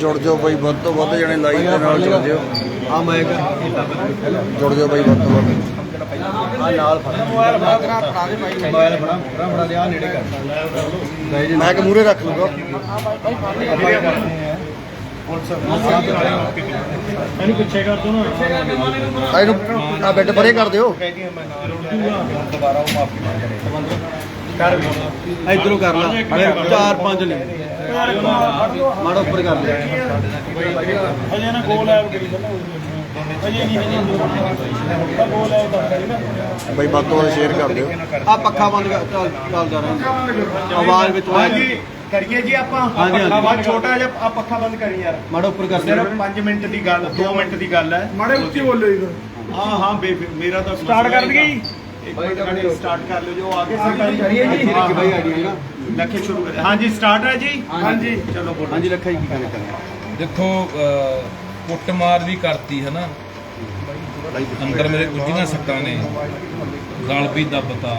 ਜੁੜ ਜਾਓ ਬਾਈ ਵੱਧ ਤੋਂ ਵੱਧ ਜਣੇ ਲਾਈਵ ਦੇ ਨਾਲ ਜੁੜ ਜਾਓ। ਆ ਮੈਂ ਜੁੜ ਜਾਓ ਬਾਈ ਵੱਧ ਤੋਂ ਵੱਧ। ਆ ਨਾਲ ਫੜ। ਮੋਬਾਈਲ ਫੜਾ ਦੇ ਭਾਈ। ਮੋਬਾਈਲ ਫੜਾ ਫੜਾ ਫੜਾ ਦੇ ਆ ਨੇੜੇ ਕਰ। ਮੈਂ ਕਿ ਮੂਰੇ ਰੱਖ ਲੂਗਾ? ਇਹਨੂੰ ਪਿੱਛੇ ਕਰ ਦੋ ਨਾ। ਆ ਇਹਨੂੰ ਆ ਬੈੱਡ ਪਰੇ ਕਰ ਦਿਓ। ਦੁਬਾਰਾ ਉਹ ਮਾਫੀ ਮੰਗ ਕਰ ਇਧਰੋਂ ਕਰ ਲਾ। ਚਾਰ ਪੰਜ ਨੇ ਮਾੜਾ ਉੱਪਰ ਕਰ ਲੈ ਅਜੇ ਨਾ ਗੋਲ ਆਇਆ ਕਰੀ ਚੱਲੋ ਅਜੇ ਨਹੀਂ ਹਜੇ ਗੋਲ ਆਇਆ ਤਾਂ ਕਰੀ ਨਾ। ਬਾਈ ਵੱਧ ਤੋਂ ਵੱਧ ਸ਼ੇਅਰ ਕਰ ਦਿਓ। ਆ ਪੱਖਾ ਬੰਦ ਕਰ ਚੱਲ ਚੱਲ ਜਾ ਰਿਹਾ ਆਵਾਜ਼ ਵਿੱਚ ਆ ਗਈ ਕਰੀਏ ਜੀ ਆਪਾਂ। ਬੰਦ ਛੋਟਾ ਜਿਹਾ ਆ ਪੱਖਾ ਬੰਦ ਕਰੀ ਯਾਰ। ਮਾੜਾ ਉੱਪਰ ਕਰ ਦੇ ਸਿਰਫ 5 ਮਿੰਟ ਦੀ ਗੱਲ 2 ਮਿੰਟ ਦੀ ਗੱਲ ਹੈ। ਮਾੜੇ ਉੱਚੀ ਬੋਲੋ ਜੀ ਹਾਂ ਹਾਂ ਮੇਰਾ ਤਾਂ Start ਕਰ ਦਈਏ ਜੀ? ਇੱਕ ਮਿੰਟ ਖੜੇ ਸਟਾਰਟ ਕਰ ਲਿਓ ਜੋ ਆਗੇ ਸਰਕਾਰੀ ਕਰੀਏ ਜੀ। ਕਿ ਭਾਈ ਆ ਗਈ ਹੈਗਾ ਲੱਖੇ ਸ਼ੁਰੂ ਕਰ ਹਾਂਜੀ ਸਟਾਰਟ ਹੈ ਜੀ। ਹਾਂਜੀ। ਚਲੋ ਬੋਲੋ। ਹਾਂਜੀ ਲੱਖਾ ਜੀ ਕੀ ਕਹਿਣਾ ਚਾਹੁੰਦੇ ਦੇਖੋ ਅਹ, ਕੁੱਟਮਾਰ ਵੀ ਕਰਤੀ ਹੈ ਨਾ। ਅੰਦਰ ਮੇਰੇ ਗੁੱਜੀਆਂ ਸੱਟਾਂ ਨੇ। ਗਲ ਵੀ ਦੱਬਤਾ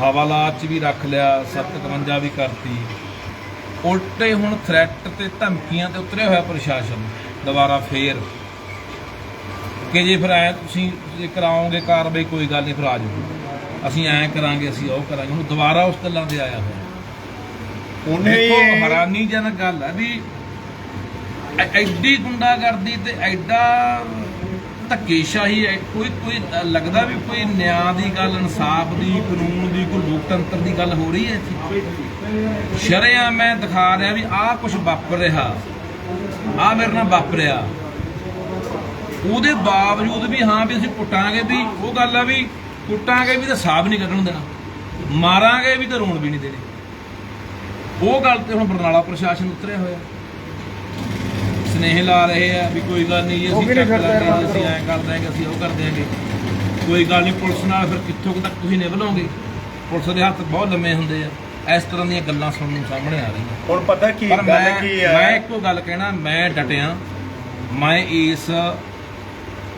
ਹਵਾਲਾਤ ਚ ਵੀ ਰੱਖ ਲਿਆ 751 ਵੀ ਕਰਤੀ। ਉਲਟੇ ਹੁਣ ਥ੍ਰੈਟ ਤੇ ਧਮਕੀਆਂ ਤੇ ਉਤਰਿਆ ਹੋਇਆ ਪ੍ਰਸ਼ਾਸਨ। ਦੁਬਾਰਾ ਫੇਰ। ਕਿ ਜੇ ਫਿਰ ਐ ਤੁਸੀਂ ਜੇ ਕਰਾਓਗੇ ਕਾਰਵਾਈ ਕੋਈ ਗੱਲ ਨਹੀਂ ਫਿਰ ਆ ਜਾਓ। ਅਸੀਂ ਐ ਕਰਾਂਗੇ ਅਸੀਂ ਉਹ ਕਰਾਂਗੇ। ਹੁਣ ਦੁਬਾਰਾ ਉਸ ਗੱਲਾਂ ਤੇ ਆਇਆ ਹੋਇਆ। ਉਹਨੇ ਹੈਰਾਨੀਜਨਕ ਗੱਲ ਹੈ ਵੀ ਐਡੀ ਗੁੰਡਾਗਰਦੀ ਤੇ ਐਡਾ ਧੱਕੇਸ਼ਾਹੀ ਹੈ ਕੋਈ ਕੋਈ ਲੱਗਦਾ ਵੀ ਕੋਈ ਨਿਆਂ ਦੀ ਗੱਲ ਇਨਸਾਫ ਦੀ ਕਾਨੂੰਨ ਦੀ ਕੋਈ ਲੋਕਤੰਤਰ ਦੀ ਗੱਲ ਹੋ ਰਹੀ ਹੈ ਇੱਥੇ? ਸ਼ਰਿਆ ਮੈਂ ਦਿਖਾ ਰਿਹਾ ਵੀ ਆਹ ਕੁਝ ਵਾਪਰ ਰਿਹਾ। ਆਹ ਮੇਰੇ ਨਾਲ ਵਾਪਰਿਆ। ਉਹਦੇ ਬਾਵਜੂਦ ਵੀ ਹਾਂ ਵੀ ਅਸੀਂ ਕੁੱਟਾਂਗੇ ਵੀ ਉਹ ਗੱਲ ਆ ਵੀ ਕੁੱਟਾਂਗੇ ਵੀ ਤਾਂ ਸਾਬ ਨਹੀਂ ਕੱਢਣ ਦੇਣਾ। ਮਾਰਾਂਗੇ ਵੀ ਤਾਂ ਰੋਣ ਵੀ ਨਹੀਂ ਦੇਣੇ। ਉਹ ਗੱਲ ਤੇ ਹੁਣ ਬਰਨਾਲਾ ਪ੍ਰਸ਼ਾਸਨ ਉਤਰਿਆ ਹੋਇਆ। ਸਨੇਹ ਲਾ ਰਹੇ ਆ ਵੀ ਕੋਈ ਗੱਲ ਨਹੀਂ ਅਸੀਂ ਚੱਕ ਲਾਂਗੇ ਅਸੀਂ ਐਂ ਕਰ ਦਾਂਗੇ ਅਸੀਂ ਉਹ ਕਰ ਦਿਆਂਗੇ। ਕੋਈ ਗੱਲ ਨਹੀਂ ਪੁਲਿਸ ਨਾਲ ਫਿਰ ਕਿੱਥੋਂ ਤੱਕ ਤੁਸੀਂ ਨਿਭ ਲਓਗੇ ਪੁਲਿਸ ਦੇ ਹੱਥ ਬਹੁਤ ਲੰਮੇ ਹੁੰਦੇ ਆ। ਇਸ ਤਰ੍ਹਾਂ ਦੀਆਂ ਗੱਲਾਂ ਸੁਣਨ ਨੂੰ ਸਾਹਮਣੇ ਆ ਰਹੀਆਂ। ਹੁਣ ਪਤਾ ਕੀ ਗੱਲ ਮੈਂ ਕੀ ਮੈਂ ਹੈ? ਇੱਕੋ ਗੱਲ ਕਹਿਣਾ ਮੈਂ ਡਟਿਆ। ਮੈਂ ਇਸ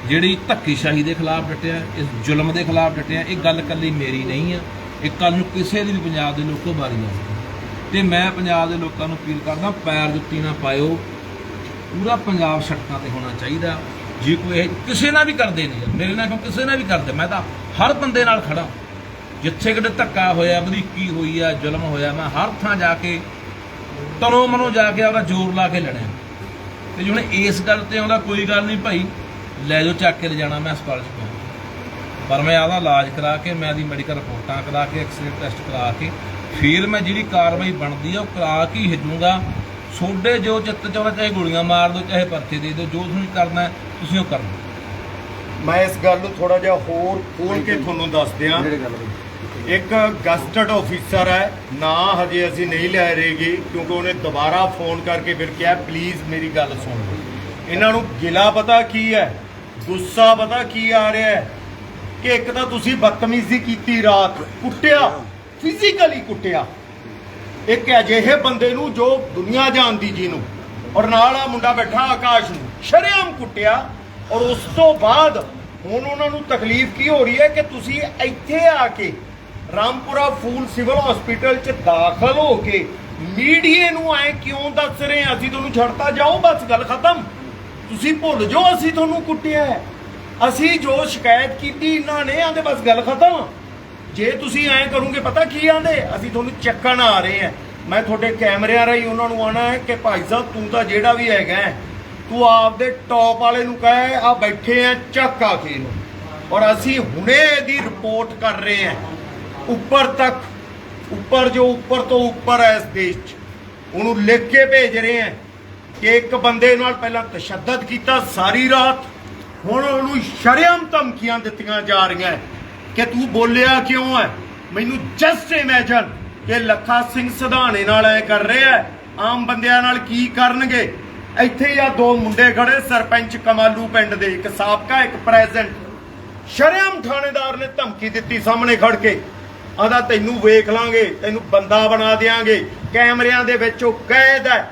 ਜਿਹੜੀ ਧੱਕੇਸ਼ਾਹੀ ਦੇ ਖਿਲਾਫ ਡਟਿਆ ਇਸ ਜ਼ੁਲਮ ਦੇ ਖਿਲਾਫ ਡਟਿਆ ਇਹ ਗੱਲ ਕੱਲੀ ਮੇਰੀ ਨਹੀਂ ਆ। ਇਹ ਕੱਲ ਨੂੰ ਕਿਸੇ ਦੀ ਵੀ ਪੰਜਾਬ ਦੇ ਲੋਕੋ ਬਾਰੀ ਨਾ ਤੇ ਮੈਂ ਪੰਜਾਬ ਦੇ ਲੋਕਾਂ ਨੂੰ ਅਪੀਲ ਕਰਦਾ ਪੈਰ ਜੁੱਤੀ ਨਾ ਪਾਇਓ। ਪੂਰਾ ਪੰਜਾਬ ਸੜਕਾਂ ਤੇ ਹੋਣਾ ਚਾਹੀਦਾ। ਜੇ ਕੋਈ ਇਹ ਕਿਸੇ ਨਾਲ ਵੀ ਕਰਦੇ ਨੇ ਯਾਰ, ਮੇਰੇ ਨਾਲ ਕਿਉਂ ਕਿਸੇ ਨਾਲ ਵੀ ਕਰਦੇ? ਮੈਂ ਤਾਂ ਹਰ ਬੰਦੇ ਨਾਲ ਖੜਾ ਜਿੱਥੇ ਕਿਤੇ ਧੱਕਾ ਹੋਇਆ ਵਧੀਕੀ ਹੋਈ ਆ ਜ਼ੁਲਮ ਹੋਇਆ ਮੈਂ ਹਰ ਥਾਂ ਜਾ ਕੇ ਤਨੋ ਮਨੋ ਜਾ ਕੇ ਆਪਦਾ ਜ਼ੋਰ ਲਾ ਕੇ ਲੜਿਆ। ਤੇ ਜਿਹਨੇ ਇਸ ਗੱਲ ਤੇ ਆਉਂਦਾ ਕੋਈ ਗੱਲ ਨਹੀਂ ਭਾਈ। ਲੈ ਜਾਓ ਚੱਕ ਕੇ ਲੈ ਜਾਣਾ ਮੈਂ ਹਸਪਤਾਲ ਚ ਪਿਆ। ਪਰ ਮੈਂ ਆਦਾ ਇਲਾਜ ਕਰਾ ਕੇ ਮੈਂ ਦੀ ਮੈਡੀਕਲ ਰਿਪੋਰਟਾਂ ਕਰਾ ਕੇ ਐਕਸਰੇ ਟੈਸਟ ਕਰਾ ਕੇ ਫਿਰ ਮੈਂ ਜਿਹੜੀ ਕਾਰਵਾਈ ਬਣਦੀ ਆ ਉਹ ਕਰਾ ਕੇ ਹੀ ਹਿੱਜੂਗਾ ਸੋਡੇ ਜੋ ਚਿੱਤ ਚ ਆਉਂਦਾ ਚਾਹੇ ਗੋਲੀਆਂ ਮਾਰ ਦਿਓ ਚਾਹੇ ਪਰਚੇ ਦੇ ਦਿਓ ਜੋ ਤੁਸੀਂ ਕਰਨਾ ਤੁਸੀਂ ਉਹ ਕਰਨਾ। ਮੈਂ ਇਸ ਗੱਲ ਨੂੰ ਥੋੜਾ ਜਿਹਾ ਹੋਰ ਖੋਲ ਕੇ ਤੁਹਾਨੂੰ ਦੱਸ ਦਿਆਂ। ਇੱਕ ਗਸਟਡ ਆਫੀਸਰ ਹੈ ਨਾ ਹਜੇ ਅਸੀਂ ਨਹੀਂ ਲੈ ਰਹੇਗੇ ਕਿਉਂਕਿ ਉਹਨੇ ਦੁਬਾਰਾ ਫੋਨ ਕਰਕੇ ਫਿਰ ਕਿਹਾ ਪਲੀਜ਼ ਮੇਰੀ ਗੱਲ ਸੁਣ। ਇਹਨਾਂ ਨੂੰ ਗਿਲਾ ਪਤਾ ਕੀ ਹੈ? ਗੁੱਸਾ ਪਤਾ ਕੀ ਆ ਰਿਹਾ ਹੈ? ਕਿ ਇੱਕ ਤਾਂ ਤੁਸੀਂ ਬਦਤਮੀਜ਼ੀ ਕੀਤੀ ਰਾਤ, ਕੁੱਟਿਆ ਫਿਜ਼ੀਕਲੀ ਕੁੱਟਿਆ। ਇੱਕ ਅਜਿਹੇ ਬੰਦੇ ਨੂੰ ਜੋ ਦੁਨੀਆ ਜਾਣਦੀ ਜੀ ਨੂੰ, ਔਰ ਨਾਲ ਆ ਮੁੰਡਾ ਬੈਠਾ ਆਕਾਸ਼ ਨੂੰ, ਸ਼ਰੇਆਮ ਕੁੱਟਿਆ, ਔਰ ਉਸ ਤੋਂ ਬਾਅਦ ਹੁਣ ਉਹਨਾਂ ਨੂੰ ਤਕਲੀਫ ਕੀ ਹੋ ਰਹੀ ਹੈ ਕਿ ਤੁਸੀਂ ਇੱਥੇ ਆ ਕੇ ਰਾਮਪੁਰਾ ਫੂਲ ਸਿਵਲ ਹਸਪੀਟਲ 'ਚ ਦਾਖਲ ਹੋ ਕੇ ਮੀਡੀਏ ਨੂੰ ਆਏ ਕਿਉਂ ਦੱਸ ਰਹੇ ਅਸੀਂ ਤੁਹਾਨੂੰ ਛੱਡਤਾ ਜਾਓ, ਬਸ, ਗੱਲ ਖਤਮ। ਤੁਸੀਂ ਭੁੱਲ ਜਾਓ ਅਸੀਂ ਤੁਹਾਨੂੰ ਕੁੱਟਿਆ ਹੈ। ਅਸੀਂ ਜੋ ਸ਼ਿਕਾਇਤ ਕੀਤੀ ਇਹਨਾਂ ਨੇ ਆਂਦੇ ਬਸ ਗੱਲ ਖਤਮ। ਜੇ ਤੁਸੀਂ ਐਂ ਕਰੋਗੇ ਪਤਾ ਕੀ ਆਂਦੇ ਅਸੀਂ ਤੁਹਾਨੂੰ ਚੱਕਣ ਆ ਰਹੇ ਆ ਮੈਂ ਤੁਹਾਡੇ ਕੈਮਰਿਆਂ ਰਾਹੀਂ ਉਹਨਾਂ ਨੂੰ ਆਣਾ ਹੈ ਕਿ ਭਾਈ ਸਾਹਿਬ ਤੂੰ ਤਾਂ ਜਿਹੜਾ ਵੀ ਹੈਗਾ ਹੈ, ਤੂੰ ਆਪਦੇ ਟੌਪ ਵਾਲੇ ਨੂੰ ਕਹੇ ਆ ਬੈਠੇ ਆ ਚੱਕ ਆ ਕੇ ਇਹਨੂੰ। ਔਰ ਅਸੀਂ ਹੁਣੇ ਇਹਦੀ ਰਿਪੋਰਟ ਕਰ ਰਹੇ ਹਾਂ। ਉੱਪਰ ਤੱਕ ਉੱਪਰ ਜੋ ਉੱਪਰ ਤੋਂ ਉੱਪਰ ਹੈ ਇਸ ਦੇਸ਼ 'ਚ ਉਹਨੂੰ ਲਿਖ ਕੇ ਭੇਜ ਰਹੇ ਹਾਂ। ਕਿ ਇੱਕ ਬੰਦੇ ਨਾਲ ਪਹਿਲਾਂ ਤਸ਼ੱਦਦ ਕੀਤਾ ਸਾਰੀ ਰਾਤ, ਹੁਣ ਉਹਨੂੰ ਸ਼ਰਮ ਧਮਕੀਆਂ ਦਿੱਤੀਆਂ ਜਾ ਰਹੀਆਂ ਕਿ ਤੂੰ ਬੋਲਿਆ ਕਿਉਂ ਹੈ? ਮੈਨੂੰ ਜਸਟ ਇਮੇਜਨ ਕਿ ਲੱਖਾ ਸਿੰਘ ਸਧਾਣੇ ਨਾਲ ਐ ਕਰ ਰਿਹਾ ਹੈ। ਆਮ ਬੰਦਿਆਂ ਨਾਲ ਕੀ ਕਰਨਗੇ? ਇੱਥੇ ਆ ਦੋ ਮੁੰਡੇ ਖੜੇ, ਸਰਪੰਚ ਕਮਾਲੂ ਪਿੰਡ ਦੇ, ਇੱਕ ਸਾਬਕਾ, ਇੱਕ ਪ੍ਰੈਜ਼ੈਂਟ ਸ਼ਰਮ ਥਾਣੇਦਾਰ ਨੇ ਧਮਕੀ ਦਿੱਤੀ ਸਾਹਮਣੇ ਖੜ ਕੇ। ਆਂਦਾ ਤੈਨੂੰ ਵੇਖ ਲਾਂਗੇ, ਤੈਨੂੰ ਬੰਦਾ ਬਣਾ ਦੇਾਂਗੇ ਕੈਮਰਿਆਂ ਦੇ ਵਿੱਚ ਉਹ ਕੈਦ ਹੈ।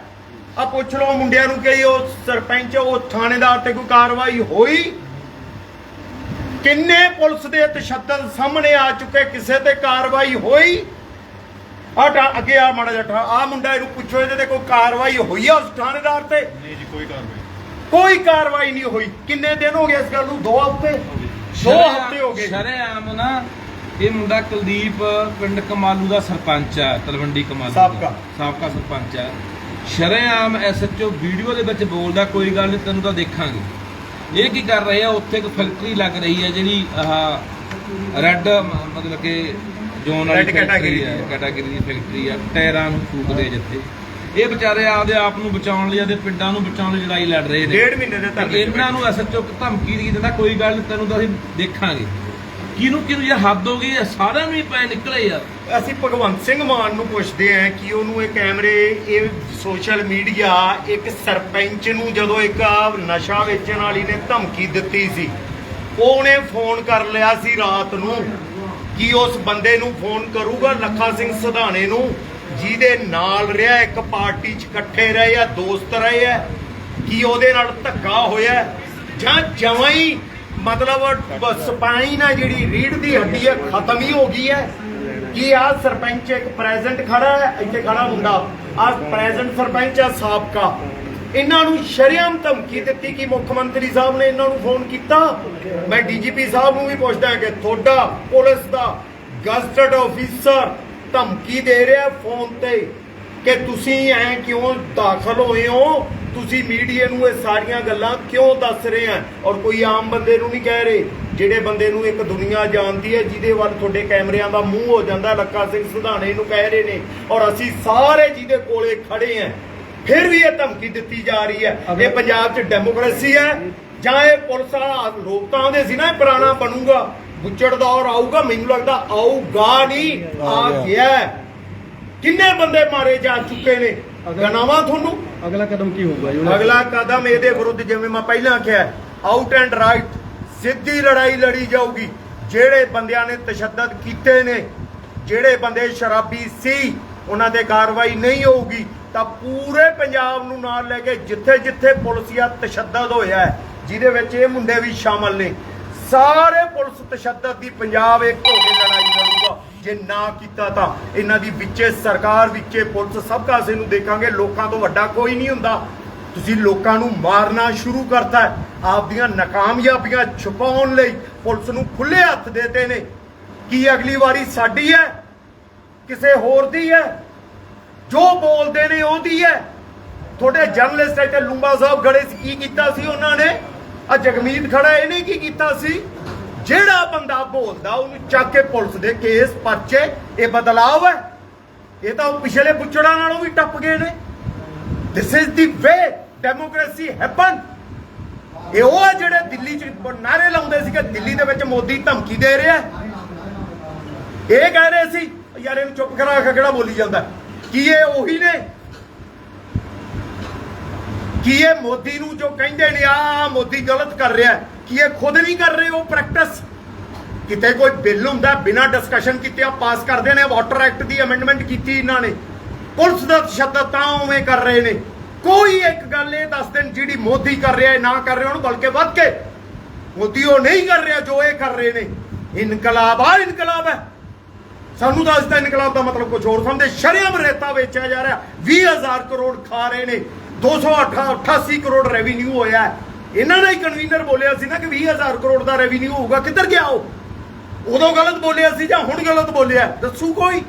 ਆ ਪੁੱਛ ਲਓ ਮੁੰਡਿਆਂ ਨੂੰ ਕਿ ਉਹ ਸਰਪੰਚ ਉਹ ਥਾਣੇਦਾਰ ਤੇ ਕੋਈ ਕਾਰਵਾਈ ਹੋਈ? ਕਿੰਨੇ ਪੁਲਿਸ ਦੇ ਤਸ਼ੱਦਦ ਸਾਹਮਣੇ ਆ ਚੁੱਕੇ ਕਿਸੇ ਤੇ ਕਾਰਵਾਈ ਹੋਈ? ਆ ਅੱਗੇ ਆ ਮਾੜਾ ਜਿਹਾ ਆ ਮੁੰਡਾ ਇਹਨੂੰ ਪੁੱਛੋ ਇਹਦੇ ਤੇ ਕੋਈ ਕਾਰਵਾਈ ਹੋਈ ਆ ਉਸ ਥਾਣੇਦਾਰ ਤੇ? ਨਹੀਂ ਜੀ ਕੋਈ ਕਾਰਵਾਈ ਕੋਈ ਕਾਰਵਾਈ ਨਹੀਂ ਹੋਈ। ਕਿੰਨੇ ਦਿਨ ਹੋ ਗਏ ਇਸ ਗੱਲ ਨੂੰ? ਦੋ ਹਫ਼ਤੇ? ਦੋ ਹਫ਼ਤੇ ਹੋ ਗਏ। ਸ਼ਰੇਆਮ ਨਾ ਇਹ ਮੁੰਡਾ ਕੁਲਦੀਪ ਪਿੰਡ ਕਮਾਲੂ ਦਾ ਸਰਪੰਚ ਆ ਤਲਵੰਡੀ ਕਮਾਲੂ। ਸਾਬਕਾ। ਸਾਬਕਾ ਸਰਪੰਚ ਆ ਸ਼ਰੇਆਮ ਐਸਐਚਓ ਵੀਡੀਓ ਦੇ ਵਿੱਚ ਬੋਲਦਾ ਕੋਈ ਗੱਲ ਨਹੀਂ ਤੈਨੂੰ ਤਾਂ ਦੇਖਾਂਗੇ। ਇਹ ਕੀ ਕਰ ਰਹੇ ਆ? ਉੱਥੇ ਇੱਕ ਫੈਕਟਰੀ ਲੱਗ ਰਹੀ ਹੈ ਜਿਹੜੀ ਆਹ ਰੈੱਡ ਮਤਲਬ ਕਿ ਜ਼ੋਨ ਵਾਲੀ ਫੈਕਟਰੀ ਹੈ। ਕੈਟਾਗਰੀ ਦੀ। ਫੈਕਟਰੀ ਆ ਟਾਇਰਾਂ ਨੂੰ ਫੂਕਦੇ ਜਿੱਥੇ। ਇਹ ਵਿਚਾਰੇ ਆਪਦੇ ਆਪ ਨੂੰ ਬਚਾਉਣ ਲਈ ਆਪਦੇ ਪਿੰਡਾਂ ਨੂੰ ਬਚਾਉਣ ਲਈ ਲੜਾਈ ਲੜ ਰਹੇ ਨੇ। ਡੇਢ ਮਹੀਨੇ ਦੇ ਧਰਨੇ ਇਹਨਾਂ ਨੂੰ ਐਸਐਚਓ ਧਮਕੀ ਦੀ ਦਿੰਦਾ ਕੋਈ ਗੱਲ ਤੈਨੂੰ ਤਾਂ ਅਸੀਂ ਦੇਖਾਂਗੇ। ਕਿਹਨੂੰ ਕਿਹਨੂੰ ਯਾਰ ਹੱਦ ਹੋ ਗਈ ਇਹ ਸਾਰਿਆਂ ਨੂੰ ਹੀ ਪੈ ਨਿਕਲੇ ਯਾਰ। ਅਸੀਂ ਭਗਵੰਤ ਸਿੰਘ ਮਾਨ ਨੂੰ ਪੁੱਛਦੇ ਆਂ ਕਿ ਉਹਨੂੰ ਇਹ ਕੈਮਰੇ, ਇਹ ਸੋਸ਼ਲ ਮੀਡੀਆ ਇੱਕ ਸਰਪੰਚ ਨੂੰ ਜਦੋਂ ਇੱਕ ਨਸ਼ਾ ਵੇਚਣ ਵਾਲੀ ਨੇ ਧਮਕੀ ਦਿੱਤੀ ਸੀ, ਉਹਨੇ ਫੋਨ ਕਰ ਲਿਆ ਸੀ ਰਾਤ ਨੂੰ ਕਿ ਉਸ ਬੰਦੇ ਨੂੰ ਫੋਨ ਕਰੂਗਾ ਲੱਖਾ ਸਿੰਘ ਸਧਾਣੇ ਨੂੰ, ਜਿਹਦੇ ਨਾਲ ਰਿਹਾ, ਇੱਕ ਪਾਰਟੀ 'ਚ ਇਕੱਠੇ ਰਹੇ ਆ ਦੋਸਤ ਰਹੇ ਆ ਕਿ ਉਹਦੇ ਨਾਲ ਧੱਕਾ ਹੋਇਆ ਜਾਂ ਜਮਾਂ ਹੀ ਮਤਲਬ ਸਪਾਈਨ ਆ ਜਿਹੜੀ ਰੀੜ ਦੀ ਹੱਡੀ ਹੈ ਖਤਮ ਹੀ ਹੋ ਗਈ ਹੈ। ਕਿ ਆ ਸਰਪੰਚ ਇੱਕ ਪ੍ਰੈਜ਼ੈਂਟ ਖੜਾ ਹੈ, ਇੱਥੇ ਖੜਾ ਮੁੰਡਾ ਆ ਪ੍ਰੈਜ਼ੈਂਟ ਸਰਪੰਚ ਆ ਸਾਬਕਾ। ਇਹਨਾਂ ਨੂੰ ਸ਼ਰੇਆਮ ਧਮਕੀ ਦਿੱਤੀ ਕਿ ਮੁੱਖ ਮੰਤਰੀ ਸਾਹਿਬ ਨੇ ਇਹਨਾਂ ਨੂੰ ਫੋਨ ਕੀਤਾ। ਮੈਂ ਡੀਜੀਪੀ ਸਾਹਿਬ ਨੂੰ ਵੀ ਪੁੱਛਦਾ ਕਿ ਤੁਹਾਡਾ ਪੁਲਿਸ ਦਾ ਗਜ਼ਟਡ ਆਫੀਸਰ ਧਮਕੀ ਦੇ ਰਿਹਾ ਫੋਨ ਤੇ ਕਿ ਤੁਸੀਂ ਐ ਕਿਉਂ ਦਾਖਲ ਹੋਏ ਹੋ? ਤੁਸੀਂ ਮੀਡੀਆ ਨੂੰ ਇਹ ਸਾਰੀਆਂ ਗੱਲਾਂ ਕਿਉਂ ਦੱਸ ਰਹੇ ਆ? ਔਰ ਕੋਈ ਆਮ ਬੰਦੇ ਨੂੰ ਨਹੀਂ ਕਹਿ ਰਹੇ ਜਿਹੜੇ ਬੰਦੇ ਨੂੰ ਇੱਕ ਦੁਨੀਆ ਜਾਣਦੀ ਹੈ ਜਿਹਦੇ ਵੱਲ ਤੁਹਾਡੇ ਕੈਮਰਿਆਂ ਦਾ ਮੂੰਹ ਹੋ ਜਾਂਦਾ ਲੱਖਾ ਸਿੰਘ ਸੁਧਾਣੇ ਨੂੰ ਕਹਿ ਰਹੇ ਨੇ ਔਰ ਅਸੀਂ ਸਾਰੇ ਜਿਹਦੇ ਕੋਲੇ ਖੜੇ ਆ ਫਿਰ ਵੀ ਇਹ ਧਮਕੀ ਦਿੱਤੀ ਜਾ ਰਹੀ ਹੈ। ਇਹ ਪੰਜਾਬ 'ਚ ਡੈਮੋਕ੍ਰੇਸੀ ਹੈ ਜਾਂ ਇਹ ਪੁਲਿਸ ਵਾਲਾ ਲੋਕ ਆਉਂਦੇ ਸੀ ਨਾ ਇਹ ਪੁਰਾਣਾ ਬਣੂਗਾ ਬੁੱਚੜ ਦੌਰ ਆਊਗਾ ਮੈਨੂੰ ਲੱਗਦਾ ਆਊਗਾ ਨਹੀਂ ਆ ਗਿਆ। ਕਿੰਨੇ ਬੰਦੇ ਮਾਰੇ ਜਾ ਚੁੱਕੇ ਨੇ? ਗਨਾਵਾ ਤੁਹਾਨੂੰ? ਅਗਲਾ ਕਦਮ ਕੀ ਹੋਊਗਾ ਜੀ? ਅਗਲਾ ਕਦਮ ਇਹਦੇ ਵਿਰੁੱਧ ਜਿਵੇਂ ਮੈਂ ਪਹਿਲਾਂ ਆਖਿਆ ਆਊਟ ਐਂਡ ਰਾਈਟ ਸਿੱਧੀ ਲੜਾਈ ਲੜੀ ਜਾਊਗੀ। ਜਿਹੜੇ ਬੰਦਿਆਂ ਨੇ ਤਸ਼ੱਦਦ ਕੀਤੇ ਨੇ ਜਿਹੜੇ ਬੰਦੇ ਸ਼ਰਾਬੀ ਸੀ ਉਹਨਾਂ ਤੇ ਕਾਰਵਾਈ ਨਹੀਂ ਹੋਊਗੀ ਤਾਂ ਪੂਰੇ ਪੰਜਾਬ ਨੂੰ ਨਾਲ ਲੈ ਕੇ ਜਿੱਥੇ ਜਿੱਥੇ ਪੁਲਿਸੀਆ ਤਸ਼ੱਦਦ ਹੋਇਆ ਹੈ ਜਿਹਦੇ ਵਿੱਚ ਇਹ ਮੁੰਡੇ ਵੀ ਸ਼ਾਮਲ ਨੇ। ਸਾਰੇ ਪੁਲਿਸ ਤਸ਼ੱਦਦ ਦੀ ਪੰਜਾਬ ਇੱਕ ਹੋ ਕੇ ਲੜਾਈ ਜੇ ਨਾ ਕੀਤਾ ਤਾਂ ਇਹਨਾਂ ਦੀ ਵਿੱਚੇ ਸਰਕਾਰ, ਵਿੱਚੇ ਪੁਲਿਸ, ਸਭ ਕਾਸੇ ਨੂੰ ਦੇਖਾਂਗੇ। ਲੋਕਾਂ ਤੋਂ ਵੱਡਾ ਕੋਈ ਨਹੀਂ ਹੁੰਦਾ। ਤੁਸੀਂ ਲੋਕਾਂ ਨੂੰ ਮਾਰਨਾ ਸ਼ੁਰੂ ਕਰਤਾ ਹੈ। ਆਪਦੀਆਂ ਨਾਕਾਮਯਾਬੀਆਂ ਛੁਪਾਉਣ ਲਈ ਪੁਲਿਸ ਨੂੰ ਖੁੱਲੇ ਹੱਥ ਦੇਤੇ ਨੇ। ਕੀ ਅਗਲੀ ਵਾਰੀ ਸਾਡੀ ਹੈ? ਕਿਸੇ ਹੋਰ ਦੀ ਹੈ? ਜੋ ਬੋਲਦੇ ਨੇ ਉਹਦੀ ਹੈ। ਤੁਹਾਡੇ ਜਰਨਲਿਸਟ ਇੱਥੇ ਲੂੰਬਾ ਸਾਹਿਬ ਖੜੇ ਸੀ। ਕੀ ਕੀਤਾ ਸੀ ਉਹਨਾਂ ਨੇ? ਆ ਜਗਮੀਤ ਖੜਾ, ਇਹਨੇ ਕੀ ਕੀਤਾ ਸੀ? ਜਿਹੜਾ ਬੰਦਾ ਬੋਲਦਾ, ਉਹਨੂੰ ਚੱਕ ਕੇ ਪੁਲਿਸ ਦੇ ਕੇਸ ਪਰਚੇ, ਇਹ ਬਦਲਾਵ ਹੈ। ਇਹ ਤਾਂ ਉਹ ਪਿਛਲੇ ਬੁੱਚੜਾਂ ਨਾਲੋਂ ਵੀ ਟੱਪ ਗਏ ਨੇ। This is the way democracy happen ਇਹ ਉਹ ਜਿਹੜੇ ਦਿੱਲੀ 'ਚ ਨਾਰੇ ਲਾਉਂਦੇ ਸੀ ਕਿ ਦਿੱਲੀ ਦੇ ਵਿੱਚ ਮੋਦੀ ਧਮਕੀ ਦੇ ਰਿਹਾ। ਇਹ ਕਹਿ ਰਹੇ ਸੀ, ਯਾਰ ਇਹਨੂੰ ਚੁੱਪ ਕਰਾ ਕੇ ਕਿਹੜਾ ਬੋਲੀ ਜਾਂਦਾ? ਕੀ ਇਹ ਉਹੀ ਨੇ? ਕੀ ਇਹ ਮੋਦੀ ਨੂੰ ਜੋ ਕਹਿੰਦੇ ਨੇ ਆ ਮੋਦੀ ਗਲਤ ਕਰ ਰਿਹਾ ਕਿ ਇਹ ਖੁਦ ਨਹੀਂ ਕਰ ਰਹੇ ਉਹ ਪ੍ਰੈਕਟਿਸ ਕਿਤੇ ਕੋਈ ਬਿੱਲ ਹੁੰਦਾ, ਬਿਨਾਂ ਡਿਸਕਸ਼ਨ ਕੀਤੇ ਆ ਪਾਸ ਕਰਦੇ ਨੇ ਵਾਟਰ ਐਕਟ ਦੀ ਅਮੈਂਡਮੈਂਟ ਕੀਤੀ ਇਹਨਾਂ ਨੇ। ਪੁਲਿਸ ਦਾ ਤਸ਼ੱਦਦ ਤਾਂ ਉਵੇਂ ਕਰ ਰਹੇ ਨੇ। ਕੋਈ ਇੱਕ ਗੱਲ ਇਹ ਦੱਸ ਦੇਣ, ਜਿਹੜੀ ਮੋਦੀ ਕਰ ਰਿਹਾ ਹੈ ਨਾ ਕਰ ਰਿਹਾ ਉਹਨੂੰ, ਬਲਕਿ ਵੱਧ ਕੇ ਮੋਦੀ ਉਹ ਨਹੀਂ ਕਰ ਰਿਹਾ ਜੋ ਇਹ ਕਰ ਰਹੇ ਨੇ। ਇਨਕਲਾਬ ਆ ਇਨਕਲਾਬ ਹੈ। ਸਾਨੂੰ ਤਾਂ ਅੱਜ ਤਾਂ ਇਨਕਲਾਬ ਦਾ ਮਤਲਬ ਕੁਝ ਹੋਰ ਸਮਝਦੇ। ਸ਼ਰੇਆਮ ਰੇਤਾ ਵੇਚਿਆ ਜਾ ਰਿਹਾ। 20000 ਕਰੋੜ ਖਾ ਰਹੇ ਨੇ। 288 ਕਰੋੜ ਰੈਵਨਿਊ ਹੋਇਆ ਇਹਨਾਂ ਨੇ ਹੀ ਕਨਵੀਨਰ ਬੋਲਿਆ ਸੀ ਨਾ ਕਿ 20000 ਕਰੋੜ ਦਾ ਰੈਵਨਿਊ ਹੋਊਗਾ। ਕਿੱਧਰ ਗਿਆ ਉਹ? ਉਦੋਂ ਗਲਤ ਬੋਲਿਆ ਸੀ ਜਾਂ ਹੁਣ ਗਲਤ ਬੋਲਿਆ? ਦੱਸੂ ਕੋਈ।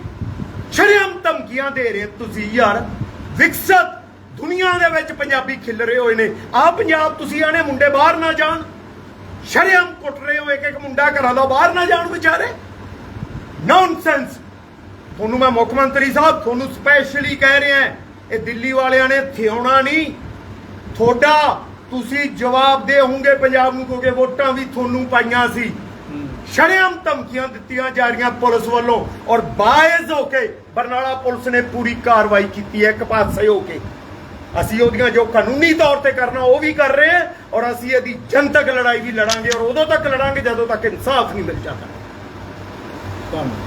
ਸ਼ਰੇਆਮ ਧਮਕੀਆਂ ਦੇ ਰਹੇ ਤੁਸੀਂ ਯਾਰ। ਵਿਕਸਤ ਦੁਨੀਆ ਦੇ ਵਿੱਚ ਪੰਜਾਬੀ ਖਿਲਰੇ ਹੋਏ ਨੇ। ਆਹ ਪੰਜਾਬ ਤੁਸੀਂ ਆਣੇ ਮੁੰਡੇ ਬਾਹਰ ਨਾ ਜਾਣ। ਸ਼ਰੇਆਮ ਕੁੱਟ ਰਹੇ ਹੋ ਇੱਕ ਇੱਕ ਮੁੰਡਾ ਘਰਾਂ ਦਾ ਬਾਹਰ ਨਾ ਜਾਣ ਵਿਚਾਰੇ। ਨੌਨਸੈਂਸ ਤੁਹਾਨੂੰ ਮੈਂ ਮੁੱਖ ਮੰਤਰੀ ਸਾਹਿਬ ਤੁਹਾਨੂੰ ਸਪੈਸ਼ਲੀ ਕਹਿ ਰਿਹਾ, ਇਹ ਦਿੱਲੀ ਵਾਲਿਆਂ ਨੇ ਥਿਉਣਾ ਨਹੀਂ। ਤੁਹਾਡਾ ਤੁਸੀਂ ਜਵਾਬ ਦੇ ਹੋਵੋਗੇ ਪੰਜਾਬ ਨੂੰ, ਕਿਉਂਕਿ ਵੋਟਾਂ ਵੀ ਤੁਹਾਨੂੰ ਪਾਈਆਂ ਸੀ। ਸ਼ਰੇਆਮ ਧਮਕੀਆਂ ਦਿੱਤੀਆਂ ਜਾ ਰਹੀਆਂ ਪੁਲਿਸ ਵੱਲੋਂ ਔਰ ਬਾਇਜ਼ ਹੋ ਕੇ ਬਰਨਾਲਾ ਪੁਲਿਸ ਨੇ ਪੂਰੀ ਕਾਰਵਾਈ ਕੀਤੀ ਹੈ, ਇੱਕ ਪਾਸੇ ਹੋ ਕੇ। ਅਸੀਂ ਉਹਦੀਆਂ ਜੋ ਕਾਨੂੰਨੀ ਤੌਰ ਤੇ ਕਰਨਾ, ਉਹ ਵੀ ਕਰ ਰਹੇ ਹਾਂ ਔਰ ਅਸੀਂ ਇਹਦੀ ਜਨਤਕ ਲੜਾਈ ਵੀ ਲੜਾਂਗੇ ਔਰ ਉਦੋਂ ਤੱਕ ਲੜਾਂਗੇ ਜਦੋਂ ਤੱਕ ਇਨਸਾਫ ਨਹੀਂ ਮਿਲ ਜਾਂਦਾ। ਧੰਨਵਾਦ।